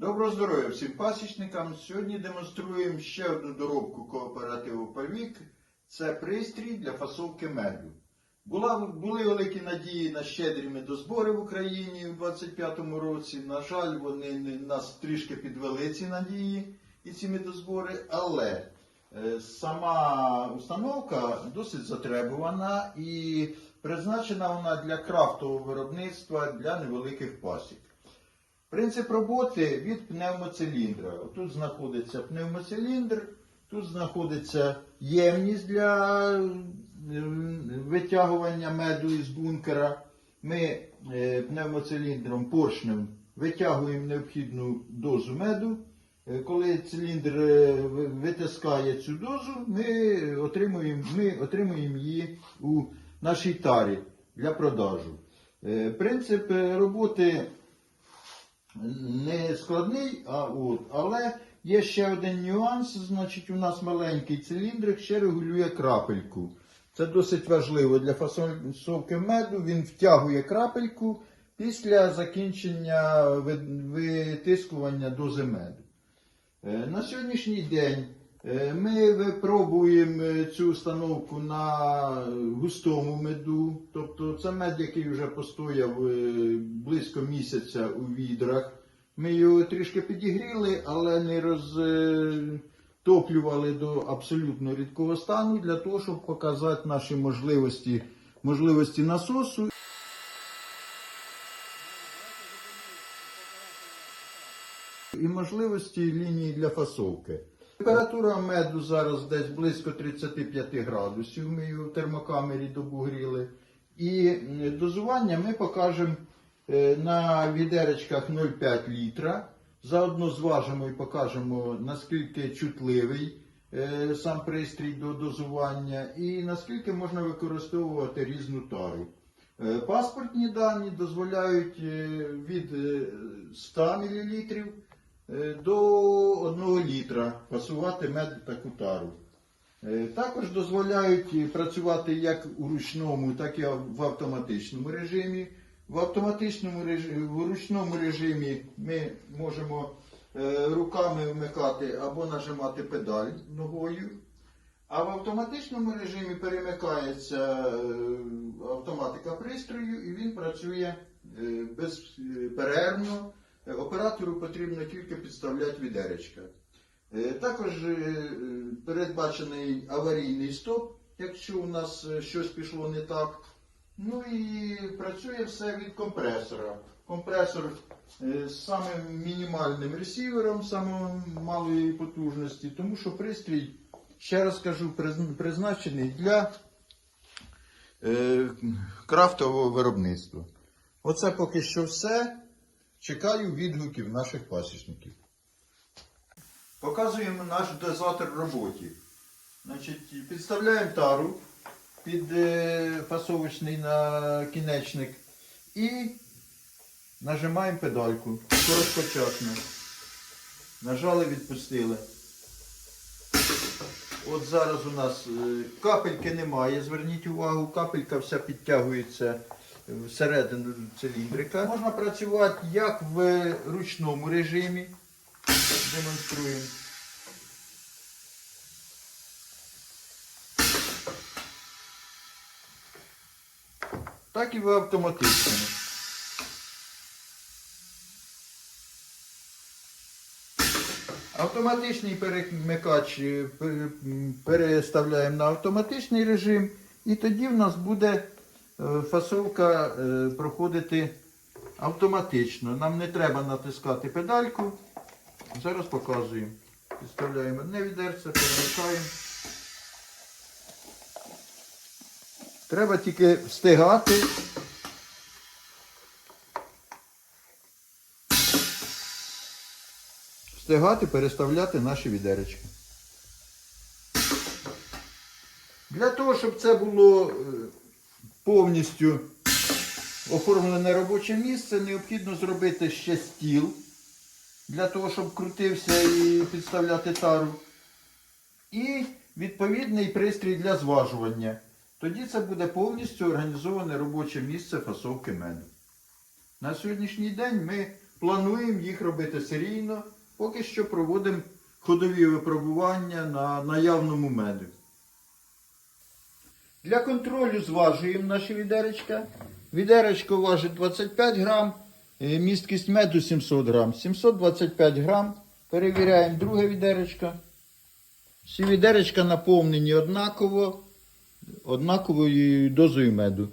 Доброго здоров'я всім пасічникам. Сьогодні демонструємо ще одну доробку кооперативу Павік. Це пристрій для фасовки меду. Була, були великі надії на щедрі медозбори в Україні у 25-му році. На жаль, вони нас трішки підвели ці надії і ці медозбори, але е, сама установка досить затребувана і призначена вона для крафтового виробництва для невеликих пасік. Принцип роботи від пневмоциліндра. Тут знаходиться пневмоциліндр, тут знаходиться ємність для е, витягування меду із бункера. Ми е, пневмоциліндром поршнем витягуємо необхідну дозу меду. Е, Коли циліндр витискає цю дозу, ми отримуємо, ми отримуємо її у нашій тарі для продажу. Принцип роботи не складний, а от, але є ще один нюанс. Значить, у нас маленький циліндрик ще регулює крапельку. Це досить важливо для фасовки меду. Він втягує крапельку після закінчення витискування дози меду. Е, На сьогоднішній день ми випробуємо е, цю установку на густому меду. Тобто це мед, який вже постояв е, близько місяця у відрах. Ми його трішки підігріли, але не розтоплювали до абсолютно рідкого стану для того, щоб показати наші можливості, можливості насосу. і можливості лінії для фасовки. Температура меду зараз десь близько 35 градусів. Ми його в термокамері добугріли. І дозування ми покажемо е, на відеречках 0,5 літра. Заодно зважимо і покажемо, наскільки чутливий е, сам пристрій до дозування і наскільки можна використовувати різну тару. Е, Паспортні дані дозволяють від е, 100 мл до 1 літра фасувати мед таку тару. Е, Також дозволяють е, працювати як у ручному, так і в автоматичному режимі. В автоматичному в ручному режимі ми можемо е, руками вмикати або нажимати педаль ногою. А в автоматичному режимі перемикається е, автоматика пристрою і він працює е, безперервно. Е, Оператору потрібно тільки підставляти відеречка. Е, Також е, передбачений аварійний стоп, якщо у нас щось пішло не так. Ну і працює все від компресора. Компресор з самим мінімальним ресівером, самої малої потужності, тому що пристрій, ще раз кажу, призначений для крафтового виробництва. Оце поки що все. Чекаю відгуків наших пасічників. Показуємо наш дозатор роботи. Значить, підставляємо тару під е, фасовочний накінечник і нажимаємо педальку короткочасно. Нажали, відпустили. От зараз у нас е, капельки немає, зверніть увагу, капелька вся підтягується всередину циліндрика. Можна працювати як в ручному режимі. Демонструємо. Так і в автоматичному. Автоматичний перемикач е, переставляємо на автоматичний режим, і тоді в нас буде фасовка е, проходити автоматично. Нам не треба натискати педальку. Зараз показуємо. Підставляємо одне відерце, перемикаємо. Треба тільки встигати. Встигати переставляти наші відеречки. Для того, щоб це було е, повністю оформлене робоче місце, необхідно зробити ще стіл для того, щоб крутився і підставляти тару. І відповідний пристрій для зважування. Тоді це буде повністю організоване робоче місце фасовки меду. На сьогоднішній день ми плануємо їх робити серійно. Поки що проводимо ходові випробування на наявному меду. Для контролю зважуємо наші відеречка. Відеречко важить 25 грам, е, місткість меду 700 грам. 725 грам. Перевіряємо друге відеречко. Всі відеречка наповнені однаково, однаковою дозою меду.